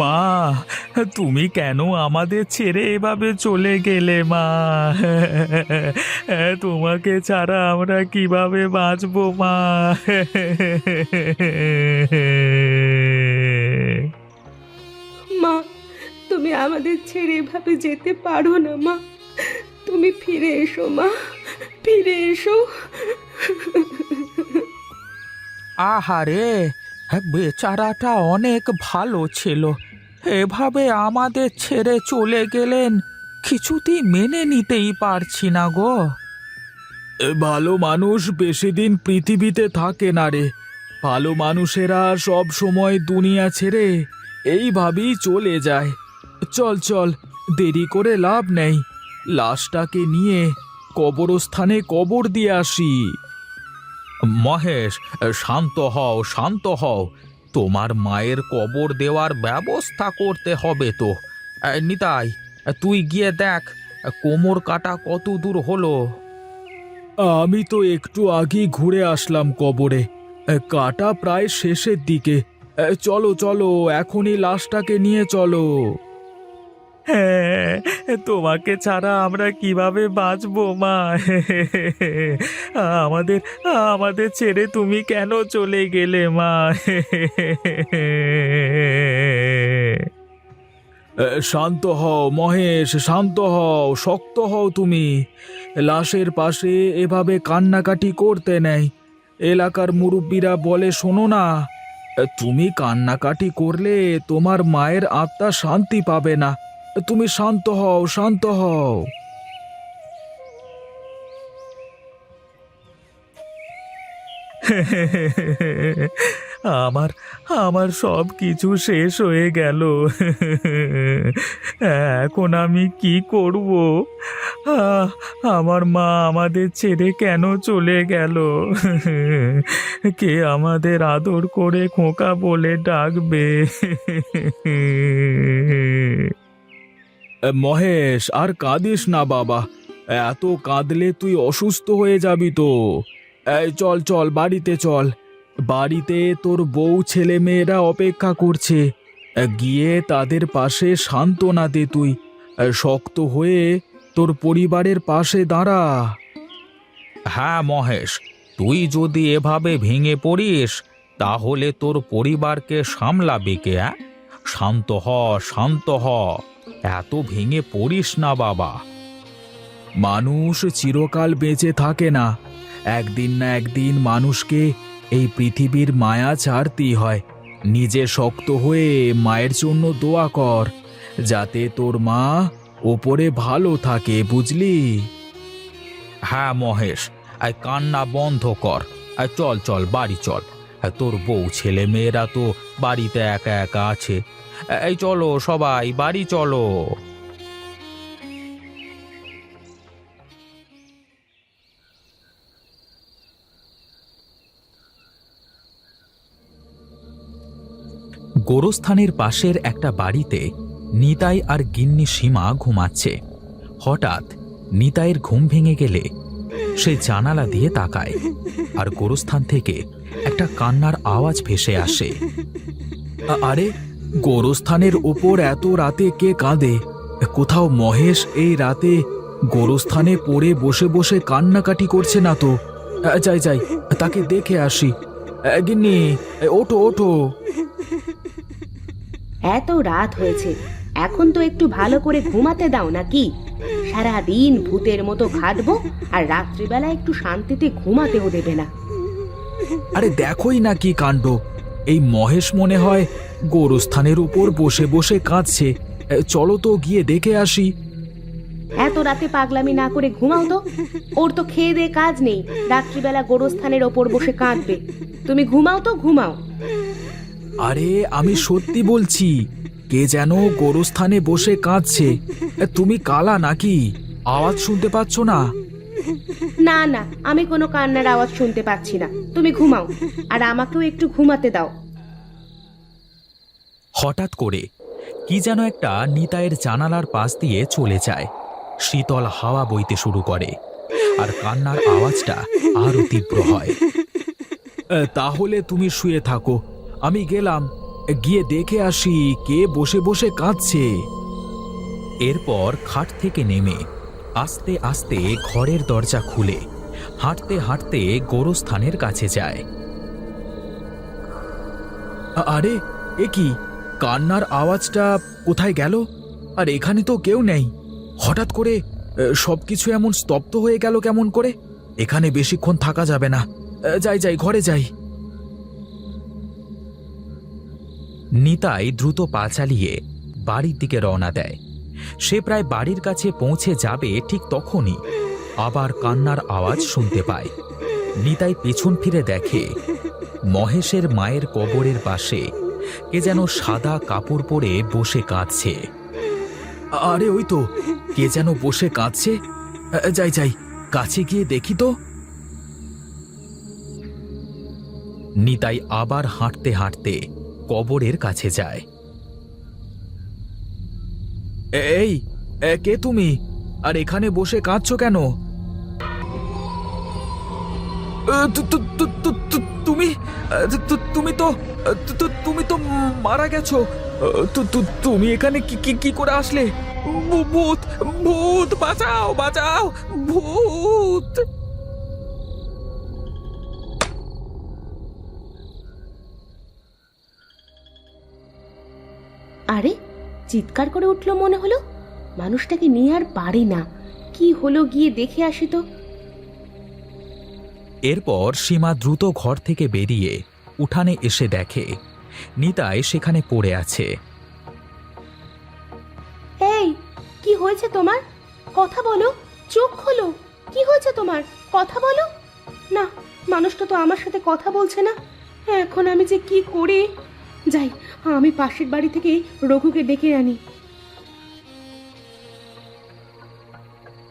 মা তুমি কেন আমাদের ছেড়ে এভাবে চলে গেলে মা? তোমাকে ছাড়া আমরা কীভাবে বাঁচবো মা? মা তুমি আমাদের ছেড়ে এভাবে যেতে পারো না মা। তুমি ফিরে এসো মা ফিরে এসো। আহারে বেচারাটা অনেক ভালো ছিল। এভাবে আমাদের ছেড়ে চলে গেলেন, কিছুতেই মেনে নিতেই পারছি না গো। ভালো মানুষ বেশি দিন পৃথিবীতে থাকে না রে। ভালো মানুষেরা সব সময় দুনিয়া ছেড়ে এইভাবেই চলে যায়। চল চল, দেরি করে লাভ নেই। লাশটাকে নিয়ে কবরস্থানে কবর দিয়ে আসি। মহেশ, শান্ত হও শান্ত হও। তোমার মায়ের কবর দেওয়ার ব্যবস্থা করতে হবে তো। নিতাই, তুই গিয়ে দেখ, কোমর কাটা কত দূর হলো। আমি তো একটু আগেই ঘুরে আসলাম কবরে। কাটা প্রায় শেষের দিকে। চলো চলো, এখনই লাশটাকে নিয়ে চলো। হ্যাঁ তোমাকে ছাড়া আমরা কীভাবে বাঁচবো, মা? আমাদের আমাদের ছেড়ে তুমি কেন চলে গেলে, মা? শান্ত হও, মহেশ, শান্ত হও, শক্ত হও তুমি। লাশের পাশে এভাবে কান্নাকাটি করতে নেই। এলাকার মুরব্বীরা বলে, শোনো না, তুমি কান্নাকাটি করলে তোমার মায়ের আত্মা শান্তি পাবে না। তুমি শান্ত হও শান্ত হও। আমার আমার সব কিছু শেষ হয়ে গেল। এখন আমি কি করব? আমার মা আমাদের ছেড়ে কেন চলে গেল? কে আমাদের আদর করে খোকা বলে ডাকবে? মহেশ, আর কাঁদিস না বাবা। এত কাঁদলে তুই অসুস্থ হয়ে যাবি তো। এই, চল চল, বাড়িতে চল। বাড়িতে তোর বউ ছেলে মেয়েরা অপেক্ষা করছে। গিয়ে তাদের পাশে সান্ত্বনা দে তুই। শক্ত হয়ে তোর পরিবারের পাশে দাঁড়া। হ্যাঁ মহেশ, তুই যদি এভাবে ভেঙে পড়িস, তাহলে তোর পরিবারকে সামলাবে কে শান্ত হ শান্ত হ। এত ভেঙে পড়িস না বাবা। মানুষ চিরকাল বেঁচে থাকে না। একদিন না একদিন মানুষকে এই পৃথিবীর মায়া ছাড়তেই হয়। নিজে শক্ত হয়ে মায়ের জন্য দোয়া কর, যাতে তোর মা ওপরে ভালো থাকে, বুঝলি? হ্যাঁ মহেশ আয় কান্না বন্ধ কর। আয় চল চল, বাড়ি চল। তোর বউ ছেলে মেয়েরা তো বাড়িতে একা একা আছে। এই চলো সবাই, বাড়ি চলো। গোরস্থানের পাশের একটা বাড়িতে নিতাই আর গিন্নি সীমা ঘুমাচ্ছে। হঠাৎ নিতাইয়ের ঘুম ভেঙে গেলে সে জানালা দিয়ে তাকায় আর গোরস্থান থেকে একটা কান্নার আওয়াজ ভেসে আসে। আরে, গোরস্থানের ওপর এত রাতে কে কাঁদে? কোথাও মহেশ এই রাতে গোরস্থানে পড়ে বসে বসে কান্নাকাটি করছে না তো? যাই যাই, তাকে দেখে আসি। গিন্নি, ওঠো ওঠো। এত রাত হয়েছে, এখন তো একটু ভালো করে ঘুমাতে দাও নাকি? সারাদিন ভূতের মতো খাটবো আর রাত্রিবেলা একটু শান্তিতে ঘুমাতেও দেবে না। আরে দেখোই না কি কাণ্ড। এই মহেশ মনে হয় গোরস্থানের উপর বসে বসে কাঁদছে। চলো তো গিয়ে দেখে আসি। এত রাতে পাগলামি না করে ঘুমাও তো। ওর তো খেয়ে দে কাজ নেই। রাত্রিবেলা গোরস্থানের ওপর বসে কাঁদবে। তুমি ঘুমাও তো ঘুমাও। আরে আমি সত্যি বলছি কে যেন গোরস্থানে বসে কাঁদছে। তুমি কালা নাকি? আওয়াজ শুনতে পাচ্ছ না? না না আমি কোনো কান্নার আওয়াজ শুনতে পাচ্ছি না। তুমি ঘুমাও আর আমাকেও একটু ঘুমাতে দাও। হঠাৎ করে কি যেন একটা নিতাইয়ের জানালার পাশ দিয়ে চলে যায়। শীতল হাওয়া বইতে শুরু করে আর কান্নার আওয়াজটা আরও তীব্র হয়। তাহলে তুমি শুয়ে থাকো আমি গেলাম। গিয়ে দেখে আসি কে বসে বসে কাঁদছে। এরপর খাট থেকে নেমে আস্তে আস্তে ঘরের দরজা খুলে, হাঁটতে হাঁটতে গোরস্থানের কাছে যায়। আরে, এ কি? কান্নার আওয়াজটা কোথায় গেল? আর এখানে তো কেউ নেই। হঠাৎ করে সব কিছু এমন স্তব্ধ হয়ে গেল কেমন করে? এখানে বেশিক্ষণ থাকা যাবে না। যাই যাই, ঘরে যাই। নিতাই দ্রুত পা চালিয়ে বাড়ির দিকে রওনা দেয়। সে প্রায় বাড়ির কাছে পৌঁছে যাবে ঠিক তখনই আবার কান্নার আওয়াজ শুনতে পায়। নিতাই পেছন ফিরে দেখে মহেশের মায়ের কবরের পাশে কে যেন সাদা কাপড় পরে বসে কাঁদছে। আরে ওই তো, কে যেন বসে কাঁদছে? যাই যাই, কাছে গিয়ে দেখি তো। নিতাই আবার হাঁটতে হাঁটতে কবরের কাছে যায়। এই কে তুমি? আর এখানে বসে কাঁদছো কেন? তুমি তুমি তো তু- তু- তুমি তো মারা গেছো। তু- তু- তুমি এখানে কি কি কি করে আসলে? ভূত ভূত, বাঁচাও বাঁচাও, ভূত! আরে চিৎকার করে উঠল মনে হলো? মানুষটাকে নিয়ে আর পারি না। কি হলো গিয়ে দেখে আসি তো। এরপর সীমা দ্রুত ঘর থেকে বেরিয়ে উঠানে এসে দেখে। নিতাই সেখানে পড়ে আছে। এই কি হয়েছে তোমার? কথা বলো চোখ খোলো। কি হয়েছে তোমার? কথা বলো। না মানুষটা তো আমার সাথে কথা বলছে না। এখন আমি যে কি করি? যাই আমি পাশের বাড়ি থেকে রঘুকে ডেকে আনি।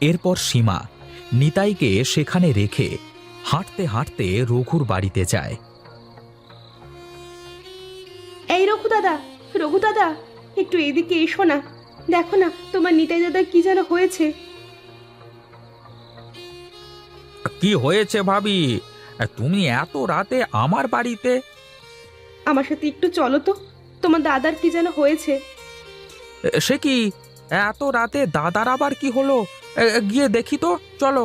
এরপর সীমা নিতাইকে সেখানে রেখে হাঁটতে হাঁটতে রঘুর বাড়িতে যায়। এই রঘু দাদা রঘু দাদা একটু এদিকে এসো না। দেখো না তোমার নিতাই দাদা কি যেন হয়েছে। কি হয়েছে ভাবি? তুমি এত রাতে আমার বাড়িতে আমার সাথে একটু চলো তো। তোমার দাদার কি যেন হয়েছে? সে কি? এত রাতে দাদার আবার কি হলো? এ, গিয়ে দেখি তো চলো।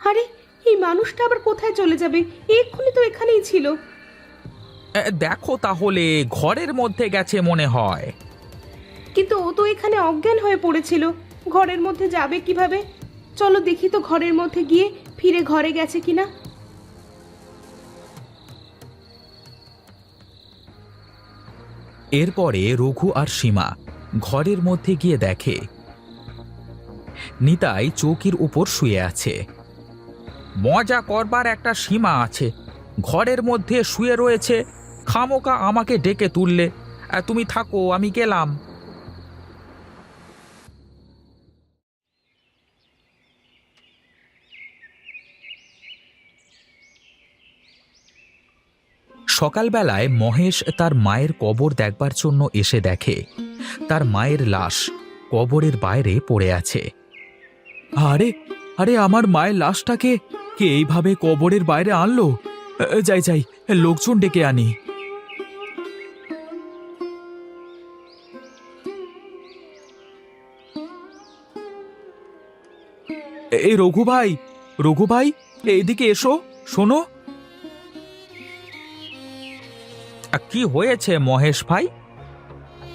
আরে এই মানুষটা আবার কোথায় চলে যাবে? এক্ষুনি তো এখানেই ছিল। এ, দেখো তাহলে ঘরের মধ্যে গেছে মনে হয়। কিন্তু ও তো এখানে অজ্ঞান হয়ে পড়েছিল। ঘরের মধ্যে যাবে কীভাবে? চলো দেখি তো ঘরের মধ্যে গিয়ে ফিরে ঘরে গেছে কিনা। এরপরে রঘু আর সীমা ঘরের মধ্যে গিয়ে দেখে, নিতাই চৌকির উপর শুয়ে আছে। মজা করবার একটা সীমা আছে। ঘরের মধ্যে শুয়ে রয়েছে খামোকা আমাকে ডেকে তুললে তুমি থাকো, আমি গেলাম। সকালবেলায় মহেশ তার মায়ের কবর দেখবার জন্য এসে দেখে। তার মায়ের লাশ কবরের বাইরে পড়ে আছে। আরে আরে আমার মায়ের লাশটাকে কে এইভাবে কবরের বাইরে আনলো? যাই যাই, লোকজন ডেকে আনি। এই রঘু ভাই রঘু ভাই, এইদিকে এসো, শোনো। কি হয়েছে, মহেশ ভাই?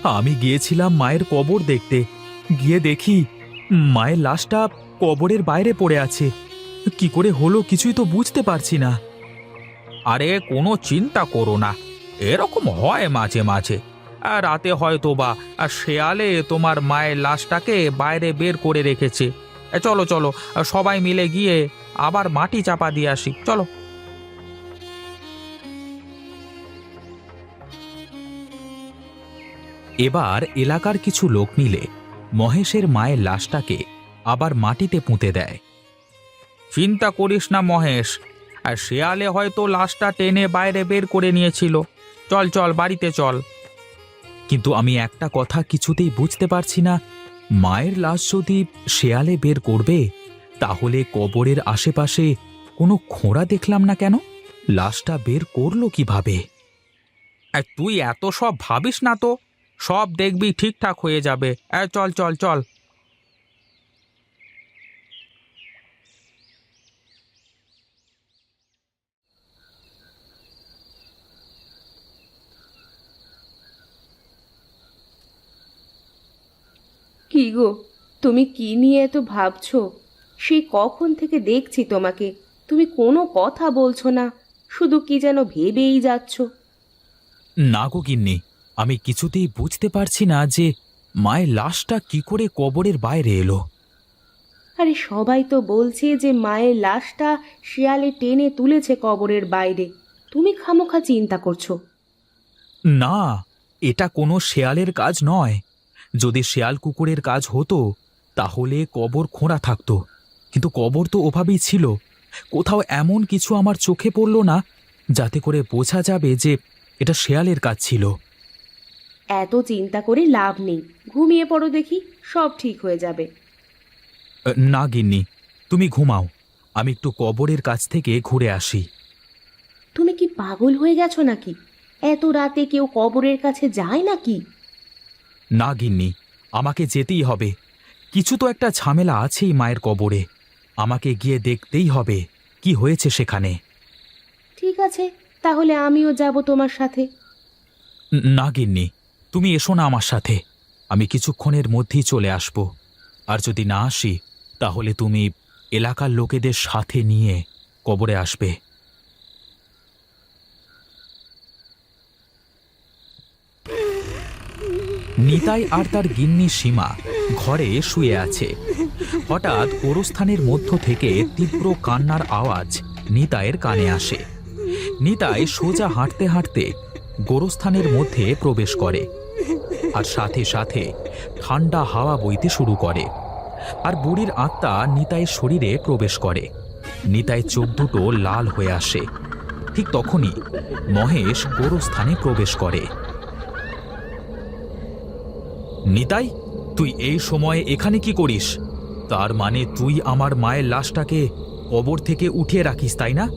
আমি গিয়েছিলাম মায়ের কবর দেখতে। গিয়ে দেখি, মায়ের লাশটা কবরের বাইরে পড়ে আছে। কি করে হলো কিছুই তো বুঝতে পারছি না। আরে, কোনো চিন্তা করো না। এরকম হয় মাঝে মাঝে। আর রাতে হয়তো বা আর শেয়ালে তোমার মায়ের লাশটাকে বাইরে বের করে রেখেছে। চলো চলো সবাই মিলে গিয়ে আবার মাটি চাপা দিয়ে আসি। চলো। এবার এলাকার কিছু লোক মিলে মহেশের মায়ের লাশটাকে আবার মাটিতে পুঁতে দেয়। চিন্তা করিস না মহেশ, আর শেয়ালে হয়তো লাশটা টেনে বাইরে বের করে নিয়েছিল। চল চল, বাড়িতে চল। কিন্তু আমি একটা কথা কিছুতেই বুঝতে পারছি না। মায়ের লাশ যদি শেয়ালে বের করবে, তাহলে কবরের আশেপাশে কোনো খোঁড়া দেখলাম না কেন? লাশটা বের করল কীভাবে? তুই এত সব ভাবিস না তো? সব দেখবি ঠিকঠাক হয়ে যাবে। এ চল চল চল। কি গো তুমি কি নিয়ে এত ভাবছ? সেই কখন থেকে দেখছি তোমাকে। তুমি কোনো কথা বলছো না শুধু কি যেন ভেবেই যাচ্ছ। না গো গিন্নি আমি কিছুতেই বুঝতে পারছি না যে মায়ের লাশটা কি করে কবরের বাইরে এলো। আরে সবাই তো বলছে যে মায়ের লাশটা শিয়ালে টেনে তুলেছে কবরের বাইরে। তুমি খামোখা চিন্তা করছ। না এটা কোনো শেয়ালের কাজ নয়। যদি শেয়াল কুকুরের কাজ হতো তাহলে কবর খোঁড়া থাকতো। কিন্তু কবর তো ওভাবেই ছিল। কোথাও এমন কিছু আমার চোখে পড়ল না যাতে করে বোঝা যাবে যে এটা শেয়ালের কাজ ছিল। এত চিন্তা করে লাভ নেই। ঘুমিয়ে পড়ো দেখি সব ঠিক হয়ে যাবে। না গিন্নি তুমি ঘুমাও। আমি একটু কবরের কাছ থেকে ঘুরে আসি। তুমি কি পাগল হয়ে গেছো নাকি? এত রাতে কেউ কবরের কাছে যায় নাকি? না গিন্নি আমাকে যেতেই হবে। কিছু তো একটা ঝামেলা আছেই মায়ের কবরে। আমাকে গিয়ে দেখতেই হবে কি হয়েছে সেখানে। ঠিক আছে তাহলে আমিও যাব তোমার সাথে। না গিন্নি তুমি এসো না আমার সাথে। আমি কিছুক্ষণের মধ্যেই চলে আসব। আর যদি না আসি, তাহলে তুমি এলাকার লোকেদের সাথে নিয়ে কবরে আসবে। নিতাই আর তার গিন্নি সীমা ঘরে শুয়ে আছে। হঠাৎ গোরস্থানের মধ্য থেকে তীব্র কান্নার আওয়াজ নিতাইয়ের কানে আসে। নিতাই সোজা হাঁটতে হাঁটতে গোরস্থানের মধ্যে প্রবেশ করে আর সাথে সাথে ঠান্ডা হাওয়া বইতে শুরু করে। আর বুড়ির আত্মা নিতাইয়ের শরীরে প্রবেশ করে। নিতাই চোখ দুটো লাল হয়ে আসে। ঠিক তখনই মহেশ গোরস্থানে প্রবেশ করে। নিতাই, তুই এই সময়ে এখানে কি করিস? তার মানে তুই আমার মায়ের লাশটাকে কবর থেকে উঠিয়ে রাখিস, তাই না?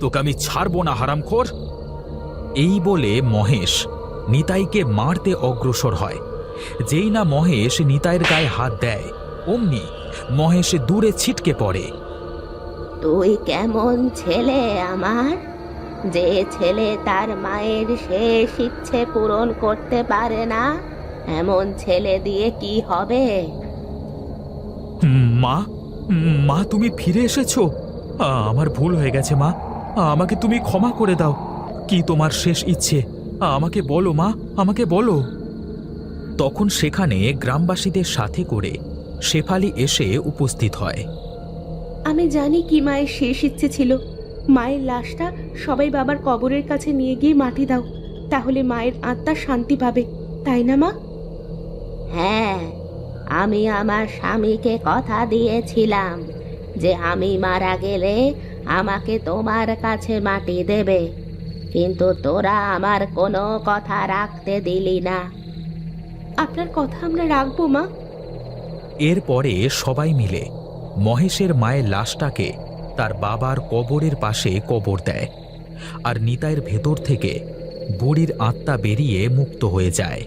তোকে আমি ছাড়বো না, হারামখোর। এই বলে মহেশ নিতাইকে মারতে অগ্রসর হয়। যেই না মহেশ নিতাইয়ের গায়ে হাত দেয় অমনি মহেশ দূরে ছিটকে পড়ে। তুই কেমন ছেলে আমার? যে ছেলে তার মায়ের শেষ ইচ্ছে পূরণ করতে পারে না এমন ছেলে দিয়ে কি হবে? মা মা তুমি ফিরে এসেছ? আমার ভুল হয়ে গেছে মা। আমাকে তুমি ক্ষমা করে দাও। কি তোমার শেষ ইচ্ছে? আমাকে বলো মা আমাকে বলো। তখন সেখানে গ্রামবাসীদের সাথে করে শেফালি এসে উপস্থিত হয়। আমি জানি কি মায়ের শেষ ইচ্ছে ছিল। মায়ের লাশটা সবাই বাবার কবরের কাছে নিয়ে গিয়ে মাটি দাও। তাহলে মায়ের আত্মা শান্তি পাবে। তাই না মা? হ্যাঁ আমি আমার স্বামীকে কথা দিয়েছিলাম যে আমি মারা গেলে আমাকে তোমার কাছে মাটি দেবে। কিন্তু তোরা আমার কোনো কথা রাখতে দিলি না। আপনার কথা আমরা রাখব মা। এরপরে সবাই মিলে মহেশের মায়ের লাশটাকে তার বাবার কবরের পাশে কবর দেয় আর নিতাইয়ের ভেতর থেকে বুড়ির আত্মা বেরিয়ে মুক্ত হয়ে যায়।